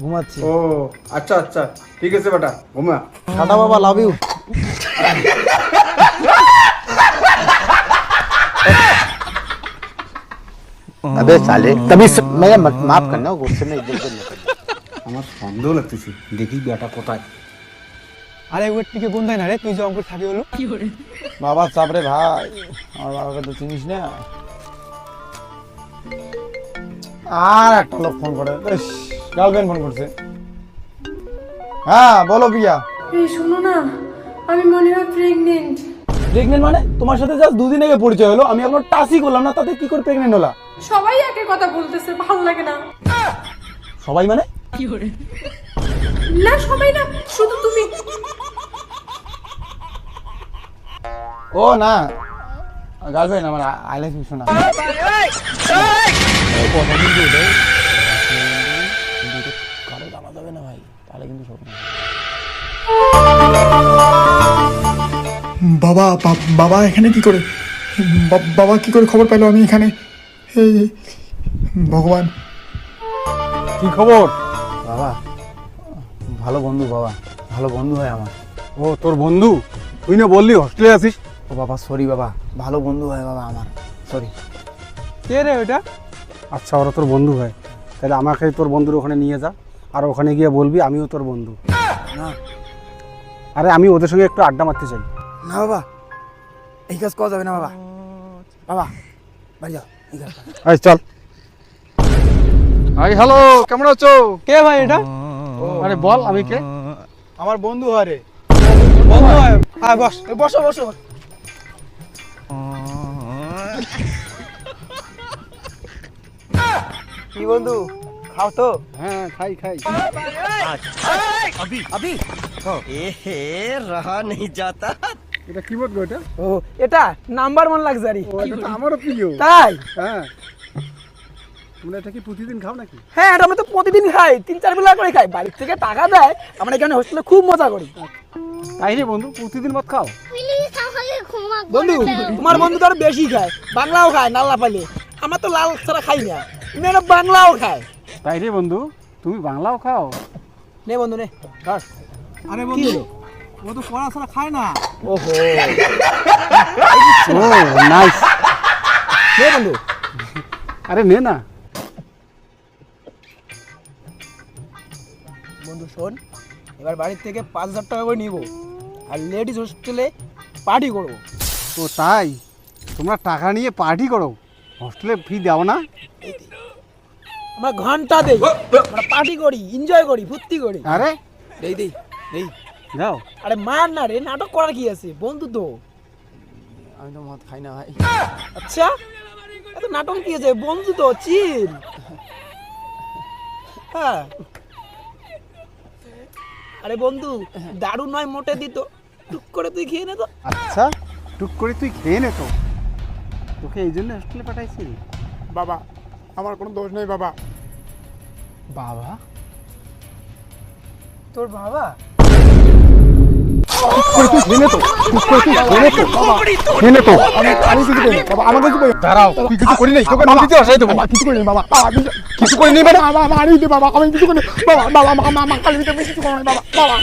ঘুমাচ্ছি ও আচ্ছা আচ্ছা ঠিক আছে বেটা ঘুমা টাটা বাবা লাভ ইউ अबे साले तभी स... मैं मत- माफ करना गुस्से में इधर उधर निकल আমার সন্দেহ লাগতেছে দেখি বেটা কোথায় আরে ওর থেকে কোন না রে তুই যে অঙ্কুর থাকি হলো বাবা চাপরে ভাই আমার বাবাকে তো চিনিস না আর একটা লোক ফোন করে গার্লফ্রেন্ড ফোন করছে। হ্যাঁ বলো প্রিয়া। এই শোনো না আমি মনে হয় প্রেগনেন্ট প্রেগনেন্ট মানে? তোমার সাথে জাস্ট দুদিন আগে পরিচয় হলো আমি এখনও টাচই করলাম না তাতে কি করে প্রেগনেন্ট হলা? সবাই একের কথা বলতেছে ভালো লাগে না। সবাই মানে? না সবাই না শুধু তুমি। ও না। গার্লফ্রেন্ড আমার আই ইউ শোনা। কারও ভাই তাহলে কিন্তু সব বাবা বাবা এখানে কি করে? বাবা কি করে খবর পেল আমি এখানে? ভগবান। কি খবর? বাবা ভালো বন্ধু বাবা ভালো বন্ধু হয় আমার। ও তোর বন্ধু? তুই না বললি হোস্টেলে আছিস? ও বাবা সরি বাবা ভালো বন্ধু হয় বাবা আমার সরি কে রে ওটা আচ্ছা ওরা তোর বন্ধু হয়। তাহলে আমাকে তোর বন্ধুর ওখানে নিয়ে যা। আর ওখানে গিয়ে বলবি আমিও তোর বন্ধু। না। আরে আমি ওদের সঙ্গে একটু আড্ডা মারতে চাই। না বাবা এই কাজ করা যাবে না বাবা। বাবা বাড়ি যাও এই কাজ করা। যাবে চল। হ্যালো কেমন আছো? কে ভাই এটা? আরে বল আমি কে? আমার বন্ধু হয় রে বন্ধু হয়। হ্যাঁ বস এ বসো বসো। কি বন্ধু? খাও তো। হ্যাঁ খাই খাই। এটা কি বলব এটা? ও এটা নাম্বার ওয়ান লাক্সারি ও এটা তো আমারও প্রিয়। তাই? হ্যাঁ। তোমরা এটা কি প্রতিদিন খাও নাকি? হ্যাঁ এটা আমরা তো প্রতিদিন খাই। তিন চার বেলা করে খাই। বাড়ির থেকে টাকা দেয় আমরা এখানে হোস্টেলে খুব মজা করি। তাই রে বন্ধু প্রতিদিন মত খাও। বন্ধু তোমার বন্ধু তো আরও বেশি খায়। বাংলাও খায় নাল্লা পালে। আমার তো লাল ছাড়া খাই না। তুমি বাংলাও খায়। তাই রে বন্ধু তুমি বাংলাও খাও। নে বন্ধু নে ধর আরে বন্ধু ও তো পড়া ছাড়া খায় না। ওহো। ও নাইস নে বন্ধু। আরে নে না। বন্ধু শোন এবার বাড়ির থেকে পাঁচ হাজার টাকা করে নিব আর লেডিস হোস্টেলে পার্টি করব। ও তাই? তোমরা টাকা নিয়ে পার্টি করো। হোস্টেলে ফি দাও না? আমরা ঘণ্টা দেই। আমরা পার্টি করি এনজয় করি ফুর্তি করি। আরে? দেই দেই দেই। যাও। আরে মার না রে নাটক করার কি আছে? বন্ধু তো। আমি তো মদ খাই না ভাই। আচ্ছা? এত নাটক কি আছে? বন্ধু তো চিল। হ্যাঁ। আরে বন্ধু দারু নয় মোটে দিত টুক করে তুই খেয়ে নে তো। আচ্ছা টুক করে তুই খেয়ে নে তো। তোকে এই জন্য হোস্টেলে পাঠাইছি। বাবা আমার কোনো দোষ নেই বাবা। বাবা? তোর বাবা? বাবা আমাকে কিছু করি দাঁড়াও। তুই কিছু করি নাই? তোকে নদীতে আসাই দেবো। বাবা কিছু কিছু করি মানে? বাবা মারি দে বাবা আমি কিছু করি বাবা বাবা মা মা মা কালি দিতে কিছু করি বাবা। বাবা।